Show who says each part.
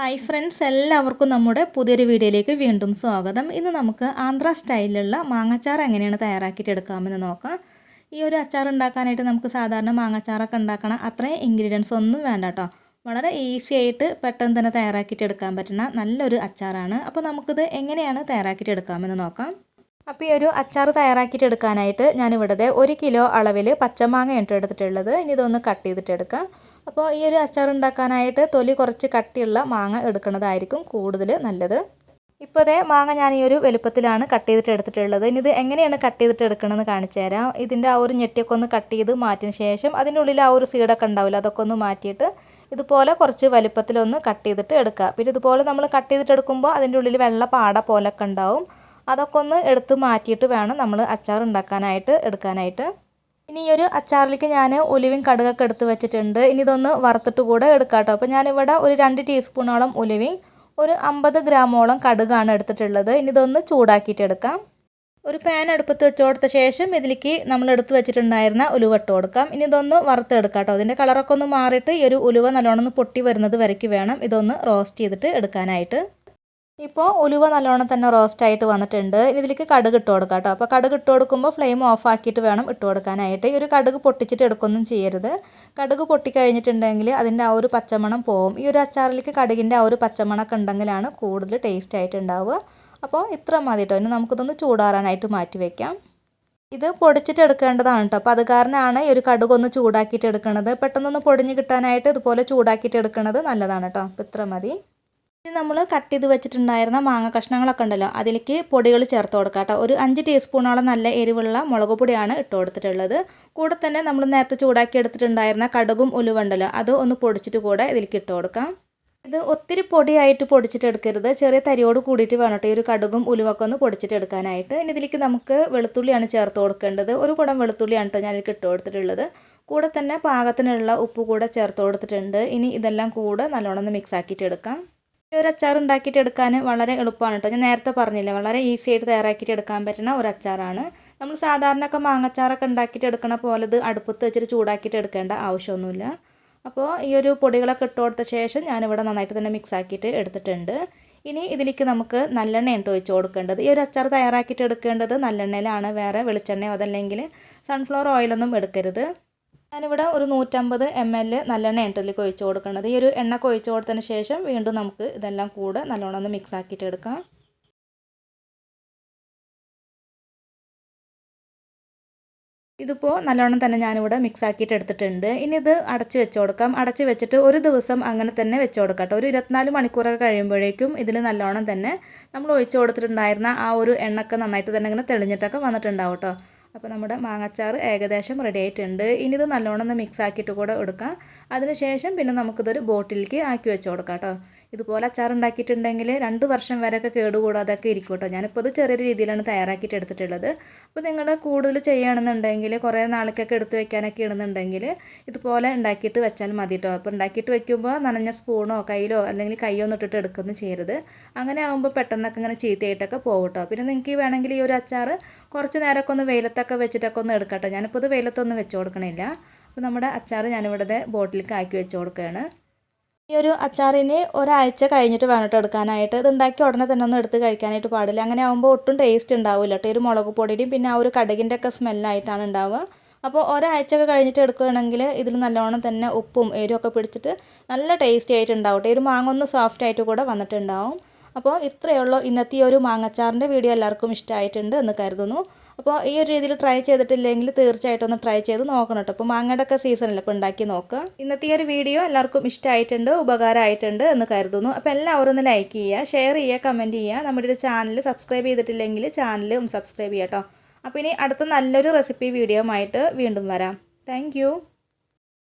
Speaker 1: Hi friends എല്ലാവർക്കും നമ്മുടെ പുതിയൊരു വീഡിയോയിലേക്ക് വീണ്ടും സ്വാഗതം. ഇന്ന് നമുക്ക് ആന്ധ്ര സ്റ്റൈലിലുള്ള മാങ്ങാച്ചാർ എങ്ങനെയാണ് തയ്യാറാക്കിയിട്ട് എടുക്കാമെന്ന് നോക്കാം. ഈ ഒരു അച്ചാർ ഉണ്ടാക്കാനായിട്ട് നമുക്ക് സാധാരണ മാങ്ങാച്ചാറൊക്കെ ഉണ്ടാക്കണം. അത്രയും ഇൻഗ്രീഡിയൻസ് ഒന്നും വേണ്ട കേട്ടോ. വളരെ ഈസി ആയിട്ട് പെട്ടെന്ന് തന്നെ തയ്യാറാക്കിയിട്ട് എടുക്കാൻ പറ്റുന്ന നല്ലൊരു അച്ചാറാണ്. അപ്പോൾ നമുക്കിത് എങ്ങനെയാണ് തയ്യാറാക്കിയിട്ട് എടുക്കാമെന്ന് നോക്കാം. അപ്പോൾ ഈ ഒരു അച്ചാർ തയ്യാറാക്കിയിട്ട് എടുക്കാനായിട്ട് ഞാനിവിടെ ഒരു കിലോ അളവിൽ പച്ചമാങ്ങ എടുത്തിട്ടുള്ളത്. ഇനി ഇതൊന്ന് കട്ട് ചെയ്തിട്ട് എടുക്കാം. അപ്പോൾ ഈ ഒരു അച്ചാർ ഉണ്ടാക്കാനായിട്ട് തൊലി കുറച്ച് കട്ടിയുള്ള മാങ്ങ എടുക്കുന്നതായിരിക്കും കൂടുതൽ നല്ലത്. ഇപ്പോൾ മാങ്ങ ഞാൻ ഈ ഒരു വലുപ്പത്തിലാണ് കട്ട് ചെയ്തിട്ട് എടുത്തിട്ടുള്ളത്. ഇനി ഇത് എങ്ങനെയാണ് കട്ട് ചെയ്തിട്ട് എടുക്കണമെന്ന് കാണിച്ചു തരാം. ഇതിന്റെ ആ ഒരു ഞെട്ടിയൊക്കെ ഒന്ന് കട്ട് ചെയ്ത് മാറ്റിയ ശേഷം അതിന്റെ ഉള്ളിൽ ആ ഒരു സീഡൊക്കെ ഉണ്ടാവില്ല അതൊക്കെ ഒന്ന് മാറ്റിയിട്ട് ഇതുപോലെ കുറച്ച് വലുപ്പത്തിലൊന്ന് കട്ട് ചെയ്തിട്ട് എടുക്കുക പിന്നെ ഇതുപോലെ നമ്മൾ കട്ട് ചെയ്തിട്ട് എടുക്കുമ്പോൾ അതിന്റെ ഉള്ളിൽ വെള്ള പാട പോലൊക്കെ ഉണ്ടാവും. അതൊക്കെ ഒന്ന് എടുത്ത് മാറ്റിയിട്ട് വേണം നമ്മൾ അച്ചാർ ഉണ്ടാക്കാനായിട്ട് എടുക്കാനായിട്ട്. ഇനി ഈ ഒരു അച്ചാറിലേക്ക് ഞാൻ ഉലുവയും കടുകൊക്കെ എടുത്ത് വെച്ചിട്ടുണ്ട്. ഇനി ഇതൊന്ന് വറുത്തിട്ട് കൂടെ എടുക്കാം കേട്ടോ അപ്പോൾ ഞാനിവിടെ ഒരു രണ്ട് ടീസ്പൂണോളം ഉലുവയും ഒരു അമ്പത് ഗ്രാമോളം കടുകാണ് എടുത്തിട്ടുള്ളത്. ഇനി ഇതൊന്ന് ചൂടാക്കിയിട്ട് എടുക്കാം. ഒരു പാൻ അടുപ്പത്ത് വെച്ച് കൊടുത്ത ശേഷം ഇതിലേക്ക് നമ്മൾ എടുത്ത് വെച്ചിട്ടുണ്ടായിരുന്ന ഉലുവ ഇട്ട് കൊടുക്കാം. ഇനി ഇതൊന്ന് വറുത്തെടുക്കാം കേട്ടോ ഇതിന്റെ കളറൊക്കെ ഒന്ന് മാറിയിട്ട് ഈ ഒരു ഉലുവ നല്ലോണം ഒന്ന് പൊട്ടി വരുന്നത് വരയ്ക്ക് വേണം. ഇതൊന്ന് റോസ്റ്റ് ചെയ്തിട്ട് എടുക്കാനായിട്ട്. ഇപ്പോൾ ഉലുവ നല്ലോണം തന്നെ റോസ്റ്റ് ആയിട്ട് വന്നിട്ടുണ്ട്. ഇതിലേക്ക് കടുക് ഇട്ട് കൊടുക്കാം കേട്ടോ. അപ്പോൾ കടുക് ഇട്ട് കൊടുക്കുമ്പോൾ ഫ്ലെയിം ഓഫ് ആക്കിയിട്ട് വേണം ഇട്ട് കൊടുക്കാനായിട്ട്. ഈ ഒരു കടുക് പൊട്ടിച്ചിട്ട് എടുക്കൊന്നും ചെയ്യരുത്. കടുക് പൊട്ടിക്കഴിഞ്ഞിട്ടുണ്ടെങ്കിൽ അതിന്റെ ആ ഒരു പച്ചമണം പോവും. ഈ ഒരു അച്ചാറിലേക്ക് കടുകിന്റെ ആ ഒരു പച്ചമണമൊക്കെ ഉണ്ടെങ്കിലാണ് കൂടുതൽ ടേസ്റ്റ് ആയിട്ടുണ്ടാവുക അപ്പോൾ ഇത്ര മതി കേട്ടോ. ഇനി നമുക്കിതൊന്ന് ചൂടാറാനായിട്ട് മാറ്റി വയ്ക്കാം ഇത് പൊടിച്ചിട്ട് എടുക്കേണ്ടതാണ് കേട്ടോ. അപ്പോൾ അത് കാരണമാണ് ഈ ഒരു കടുക് ഒന്ന് ചൂടാക്കിയിട്ട് എടുക്കുന്നത് പെട്ടെന്നൊന്ന് പൊടിഞ്ഞ് കിട്ടാനായിട്ട് ഇതുപോലെ ചൂടാക്കിയിട്ട് എടുക്കുന്നത് നല്ലതാണ് കേട്ടോ. അപ്പോൾ ഇത്ര മതി. ഇനി നമ്മൾ കട്ട് ചെയ്ത് വെച്ചിട്ടുണ്ടായിരുന്ന മാങ്ങ കഷ്ണങ്ങളൊക്കെ ഉണ്ടല്ലോ അതിലേക്ക് പൊടികൾ ചേർത്ത് കൊടുക്കാം കേട്ടോ. ഒരു അഞ്ച് ടീസ്പൂണോളം നല്ല എരിവുള്ള മുളക് പൊടിയാണ് ഇട്ട് കൊടുത്തിട്ടുള്ളത്. കൂടെ തന്നെ നമ്മൾ നേരത്തെ ചൂടാക്കി എടുത്തിട്ടുണ്ടായിരുന്ന കടുകും ഉലുവുണ്ടല്ലോ അത് ഒന്ന് പൊടിച്ചിട്ട് കൂടെ ഇതിലേക്ക് ഇട്ട് കൊടുക്കാം. ഇത് ഒത്തിരി പൊടിയായിട്ട് പൊടിച്ചിട്ട് എടുക്കരുത്. ചെറിയ തരിയോട് കൂടിയിട്ട് വേണം ഈ ഒരു കടുകും ഉലുവൊക്കെ ഒന്ന് പൊടിച്ചിട്ട് എടുക്കാനായിട്ട്. ഇനി ഇതിലേക്ക് നമുക്ക് വെളുത്തുള്ളിയാണ് ചേർത്ത് കൊടുക്കേണ്ടത്. ഒരു കുടം വെളുത്തുള്ളിയാണ് കേട്ടോ ഞാനിതിലേക്ക് ഇട്ട് കൊടുത്തിട്ടുള്ളത്. കൂടെ തന്നെ പാകത്തിനുള്ള ഉപ്പ് കൂടെ ചേർത്ത് കൊടുത്തിട്ടുണ്ട്. ഇനി ഇതെല്ലാം കൂടെ നല്ലോണം ഒന്ന് മിക്സ് ആക്കിയിട്ട് എടുക്കാം. ഒരു അച്ചാർ ഉണ്ടാക്കിയിട്ട് എടുക്കാൻ വളരെ എളുപ്പമാണ് കേട്ടോ. ഞാൻ നേരത്തെ പറഞ്ഞില്ലേ വളരെ ഈസി ആയിട്ട് തയ്യാറാക്കിയിട്ട് എടുക്കാൻ പറ്റുന്ന ഒരു അച്ചാറാണ് നമ്മൾ സാധാരണ ഒക്കെ മാങ്ങച്ചാറൊക്കെ ഉണ്ടാക്കിയിട്ട് എടുക്കണ പോലെ ഇത് അടുപ്പത്ത് വെച്ചിട്ട് ചൂടാക്കിയിട്ട് എടുക്കേണ്ട ആവശ്യമൊന്നുമില്ല. അപ്പോൾ ഈ ഒരു പൊടികളൊക്കെ ഇട്ട് കൊടുത്ത ശേഷം ഞാനിവിടെ നന്നായിട്ട് തന്നെ മിക്സ് ആക്കിയിട്ട് എടുത്തിട്ടുണ്ട്. ഇനി ഇതിലേക്ക് നമുക്ക് നല്ലെണ്ണയാണ് ഒഴിച്ച് കൊടുക്കേണ്ടത്. ഈ ഒരു അച്ചാർ തയ്യാറാക്കിയിട്ട് എടുക്കേണ്ടത് നല്ലെണ്ണയിലാണ്. വേറെ വെളിച്ചെണ്ണയോ അതല്ലെങ്കിൽ സൺഫ്ലവർ ഓയിലൊന്നും എടുക്കരുത്. ഞാനിവിടെ ഒരു നൂറ്റമ്പത് എം എൽ നല്ലെണ്ണ എണ്ണത്തിൽ ഒഴിച്ച് കൊടുക്കുന്നത് ഈ ഒരു എണ്ണ ഒഴിച്ച് കൊടുത്തതിന് ശേഷം വീണ്ടും നമുക്ക് ഇതെല്ലാം കൂടെ നല്ലോണം ഒന്ന് മിക്സ് ആക്കിയിട്ട് എടുക്കാം. ഇതിപ്പോൾ നല്ലോണം തന്നെ ഞാനിവിടെ മിക്സ് ആക്കിയിട്ട് എടുത്തിട്ടുണ്ട്. ഇനി ഇത് അടച്ച് വെച്ച് കൊടുക്കാം. അടച്ച് വെച്ചിട്ട് ഒരു ദിവസം അങ്ങനെ തന്നെ വെച്ച് കൊടുക്കാം ഒരു ഇരുപത്തിനാല് മണിക്കൂറൊക്കെ കഴിയുമ്പോഴേക്കും ഇതിൽ നല്ലോണം തന്നെ നമ്മൾ ഒഴിച്ച് കൊടുത്തിട്ടുണ്ടായിരുന്ന ആ ഒരു എണ്ണൊക്കെ നന്നായിട്ട് തന്നെ ഇങ്ങനെ തെളിഞ്ഞിട്ടൊക്കെ വന്നിട്ടുണ്ടാവും കേട്ടോ. അപ്പോൾ നമ്മുടെ മാങ്ങച്ചാർ ഏകദേശം റെഡി ആയിട്ടുണ്ട്. ഇനി ഇത് നല്ലോണം ഒന്ന് മിക്സ് ആക്കിയിട്ട് കൂടെ എടുക്കാം. അതിനുശേഷം പിന്നെ നമുക്കിതൊരു ബോട്ടിലേക്ക് ആക്കി വെച്ച് കൊടുക്കാം കേട്ടോ. ഇതുപോലെ അച്ചാർ ഉണ്ടാക്കിയിട്ടുണ്ടെങ്കിൽ രണ്ട് വർഷം വരെയൊക്കെ കേടുകൂടാതൊക്കെ ഇരിക്കും കേട്ടോ ഞാനിപ്പോൾ ഇത് ചെറിയ രീതിയിലാണ് തയ്യാറാക്കിയിട്ട് എടുത്തിട്ടുള്ളത്. അപ്പോൾ നിങ്ങൾ കൂടുതൽ ചെയ്യുകയാണെന്നുണ്ടെങ്കിൽ കുറേ നാളേക്കൊക്കെ എടുത്ത് വെക്കാനൊക്കെ ഇടുന്നുണ്ടെങ്കിൽ ഇതുപോലെ ഉണ്ടാക്കിയിട്ട് വെച്ചാൽ മതി കേട്ടോ അപ്പോൾ ഉണ്ടാക്കിയിട്ട് വെക്കുമ്പോൾ നനഞ്ഞ സ്പൂണോ കയ്യിലോ അല്ലെങ്കിൽ കയ്യോ ഇട്ടിട്ട് എടുക്കൊന്നും ചെയ്യരുത്. അങ്ങനെ ആകുമ്പോൾ പെട്ടെന്നൊക്കെ ഇങ്ങനെ ചീത്തയായിട്ടൊക്കെ പോകും കേട്ടോ പിന്നെ നിങ്ങൾക്ക് വേണമെങ്കിൽ ഈ ഒരു അച്ചാർ കുറച്ച് നേരമൊക്കെ ഒന്ന് വെയിലത്തൊക്കെ വെച്ചിട്ടൊക്കെ ഒന്ന് എടുക്കട്ടോ ഞാനിപ്പോൾ ഇത് വെയിലത്തൊന്നും വെച്ച് കൊടുക്കണില്ല. അപ്പോൾ നമ്മുടെ അച്ചാർ ഞാനിവിടെ ബോട്ടിലേക്ക് ആക്കി വെച്ച് കൊടുക്കുകയാണ്. ഈ ഒരു അച്ചാറിന് ഒരാഴ്ച കഴിഞ്ഞിട്ട് വേണം കേട്ടോ എടുക്കാനായിട്ട്. ഇത് ഉണ്ടാക്കി ഉടനെ തന്നെ ഒന്നും എടുത്ത് കഴിക്കാനായിട്ട് പാടില്ല. അങ്ങനെ ആകുമ്പോൾ ഒട്ടും ടേസ്റ്റ് ഉണ്ടാവില്ല കേട്ടോ ഒരു മുളക് പൊടിയുടെയും പിന്നെ ആ ഒരു കടുകിന്റെ ഒക്കെ സ്മെല്ലായിട്ടാണ് ഉണ്ടാവുക. അപ്പോൾ ഒരാഴ്ച ഒക്കെ കഴിഞ്ഞിട്ട് എടുക്കുകയാണെങ്കിൽ ഇതിൽ നല്ലോണം തന്നെ ഉപ്പും എരിവും ഒക്കെ പിടിച്ചിട്ട് നല്ല ടേസ്റ്റി ആയിട്ട് ഉണ്ടാവും ഒരു മാങ്ങ ഒന്ന് സോഫ്റ്റ് ആയിട്ട് കൂടെ വന്നിട്ടുണ്ടാവും. അപ്പോൾ ഇത്രയേ ഉള്ളൂ ഇന്നത്തെ ഈ ഒരു മാങ്ങച്ചാറിന്റെ വീഡിയോ എല്ലാവർക്കും ഇഷ്ടമായിട്ടുണ്ട് എന്ന് കരുതുന്നു. അപ്പോൾ ഈ ഒരു രീതിയിൽ ട്രൈ ചെയ്തിട്ടില്ലെങ്കിൽ തീർച്ചയായിട്ടും ഒന്ന് ട്രൈ ചെയ്ത് നോക്കണം കേട്ടോ. അപ്പോൾ മാങ്ങയുടെ ഒക്കെ സീസണിൽ അപ്പോൾ ഉണ്ടാക്കി നോക്കുക. ഇന്നത്തെ ഈ ഒരു വീഡിയോ എല്ലാവർക്കും ഇഷ്ടമായിട്ടുണ്ട് ഉപകാരമായിട്ടുണ്ട് എന്ന് കരുതുന്നു. അപ്പോൾ എല്ലാവരും ഒന്ന് ലൈക്ക് ചെയ്യുക ഷെയർ ചെയ്യുക കമന്റ് ചെയ്യുക. നമ്മുടെ ഒരു ചാനൽ സബ്സ്ക്രൈബ് ചെയ്തിട്ടില്ലെങ്കിൽ ചാനലും സബ്സ്ക്രൈബ് ചെയ്യാം കേട്ടോ. അപ്പോൾ ഇനി അടുത്ത നല്ലൊരു റെസിപ്പി വീഡിയോ ആയിട്ട് വീണ്ടും വരാം. താങ്ക്